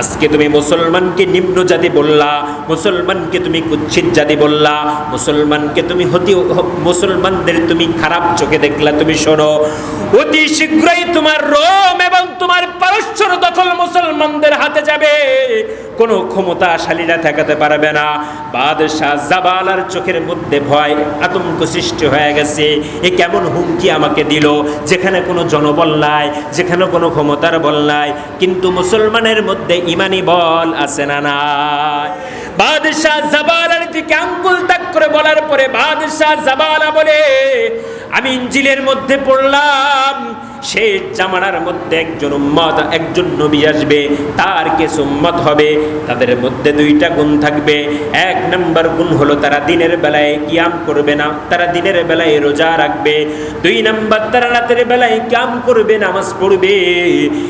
আজকে তুমি মুসলমানকে নিম্ন জাতি বললা, মুসলমানকে তুমি কুচ্ছিত জাতি বললা, মুসলমানকে তুমি হতি, মুসলমানদের তুমি খারাপ চোখে দেখলা। তুমি শোনো, অতি শীঘ্রই তোমার রোম এবং তোমার পারস্যর দখল মুসলমানদের হাতে যাবে। কোনো ক্ষমতাশালীরা ঠেকাতে পারবে না। বাদশাহ জাবালার চোখের মধ্যে ভয়, আতঙ্ক সৃষ্টি হয়ে গেছে। এ কেমন হুমকি আমাকে দিল? যেখানে কোনো জনবল নাই, যেখানে কোনো ক্ষমতার বল নাই। কিন্তু মুসলমানের মধ্যে ইমানি বল আছে না নাই। বাদশাহ জাবালার দিকে আঙ্গুল তাক করে বলার পরে বাদশাহ জাবালা বলে, আমি ইঞ্জিলের মধ্যে পড়লাম। সে জামানার মধ্যে একজন উম্মত, একজন নবী আসবে, তার কে উম্মত হবে, তাদের মধ্যে দুইটা গুণ থাকবে। এক নম্বর গুণ হলো তারা দিনের বেলায় কিয়াম করবে না, তারা দিনের বেলায় রোজা রাখবে। দুই নম্বর, তারা রাতের বেলায় কিয়াম করবে, নামাজ পড়বে।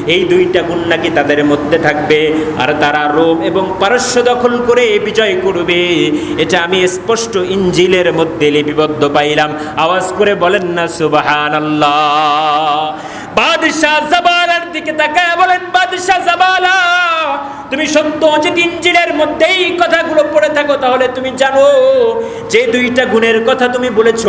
এই দুইটা গুণ নাকি তাদের মধ্যে থাকবে। আর তারা রোম এবং পারস্য দখল করে বিজয় করবে। এটা আমি স্পষ্ট ইঞ্জিলের মধ্যে লিপিবদ্ধ পাইলাম। আওয়াজ করে বলেন না সুবাহান বাদশাহ জাবালার দিকে তাকায় বলেন, বাদশাহ জাবালা, তুমি সত্য যে ইঞ্জিলের মধ্যে এই কথাগুলো পড়ে থাকো, তাহলে তুমি জানো যে দুইটা গুণের কথা তুমি বলেছ।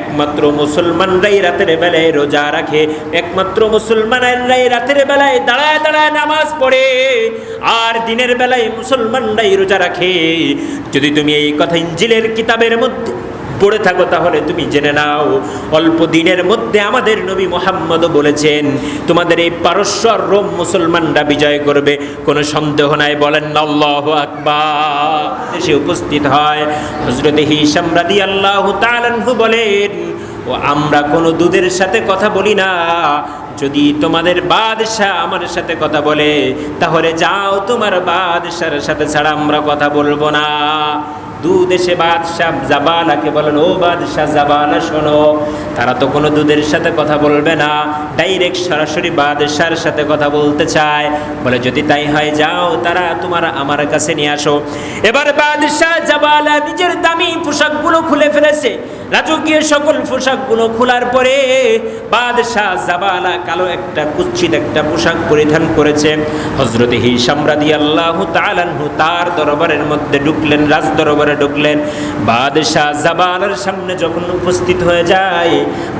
একমাত্র মুসলমানরাই রাতের বেলায় রোজা রাখে, একমাত্র মুসলমানরাই রাতের বেলায় দাঁড়ায় দাঁড়ায় নামাজ পড়ে, আর দিনের বেলায় মুসলমানরাই রোজা রাখে। যদি তুমি এই কথা ইঞ্জিলের কিতাবের মধ্যে পড়ে থাকো তাহলে তুমি জেনে নাও। অল্প দিনের মধ্যে আমাদের নবী মোহাম্মদ বলেছেন, তোমাদের এই পারস্য আর রোম মুসলমানরা বিজয় করবে। কোনো সন্দেহ নাই, বলেন আল্লাহ আকবার। এসে উপস্থিত হয় হজরত হিসাম রাদি আল্লাহ তালানহু বলেন, ও আমরা কোনো দুধের সাথে কথা বলি না। যদি তোমাদের বাদশাহ আমার সাথে কথা বলে, তাহলে যাও তোমার বাদশার সাথে ছাড়া আমরা কথা বলব না। দুদেশে বাদশাহ জাবানাকে বলেন ও বাদশাহ জাবানা শোনো তারা তো কোনো দুধের সাথে কথা বলবে না। ডাইরেক্ট সরাসরি বাদশার সাথে কথা বলতে চায়। বলে, যদি তাই হয়, যাও, তারা তোমার আমার কাছে নিয়ে আসো। এবার বাদশাহ জাবালা নিজের দামি পোশাকগুলো খুলে ফেলেছে। রাজকীয় সকল পোশাকগুলো খোলার পরে বাদশাহ জাবালা কালো একটা কুচ্ছিত একটা পোশাক পরিধান করেছে। হজরত হিসাম রাদি আল্লাহ তালানহু তার দরবারের মধ্যে ঢুকলেন রাজ দরবারে ঢুকলেন। বাদশাহ জাবালার সামনে যখন উপস্থিত হয়ে যায়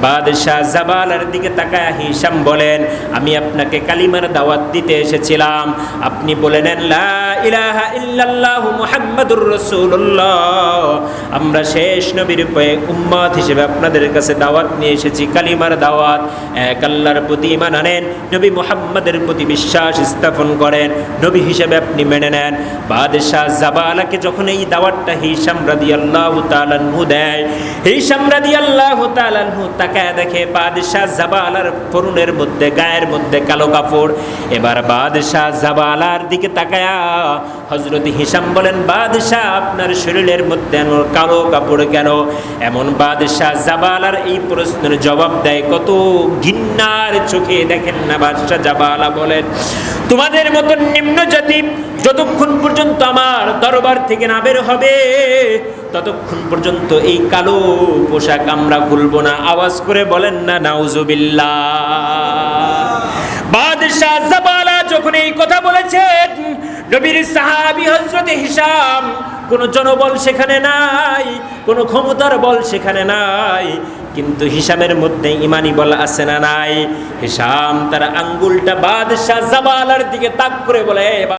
বাদশাহ জাবালার দিকে তাকায় হিসাম বলেন, আমি আপনাকে কালিমার দাওয়াত দিতে এসেছিলাম। আপনি বলেন, লা ইলাহা ইল্লাল্লাহ মুহাম্মাদুর রাসূলুল্লাহ। আমরা শেষ নবীর পয়ে উম্মত হিসেবে আপনাদের কাছে দাওয়াত নিয়ে এসেছি, কালিমার দাওয়াত। এক আল্লাহর প্রতি ইমান আনেন, নবী মুহাম্মাদের প্রতি বিশ্বাস স্থাপন করেন, নবী হিসেবে আপনি মেনে নেন। বাদশাহ জাবালাকে যখন এই দাওয়াতটা হিসাম রাদিয়াল্লাহু তাআলাহু দেয় হিসাম রাদিয়াল্লাহু তাআলাহু তাকায় দেখে বাদশাহ জাবালার পরনের মধ্যে, গায়ের মধ্যে কালো কাপড়। এবার বাদশাহ জাবালার দিকে তাকায়া হজরত হিসাম বলেন, বাদশাহ, আপনার শরীরের মধ্যে কালো কাপড় কেন? এমন বাদশাহ জাবালার এই প্রশ্নের জবাব দেয়, কত ঘিন্নার চোখে দেখেন না বাদশাহ জাবালা বলেন। তোমাদের মতন নিম্ন জাতি যতক্ষণ পর্যন্ত আমার দরবার থেকে না বের হবে, ততক্ষণ পর্যন্ত এই কালো পোশাক আমরা খুলবো না। আওয়াজ করে বলেন, না, নাউজুবিল্লাহ। বাদশাহ জাবালা যখন এই কথা বলেছেন নবীর সাহাবি হজরতে হিসাম কোনো জনবল সেখানে নাই, কোনো ক্ষমতার বল সেখানে নাই। কিন্তু হিসামের মধ্যে ইমানি বল আছে না নাই? হিসাম তার আঙ্গুলটা বাদশাহ জাবালার দিকে তাক করে বলে, "এ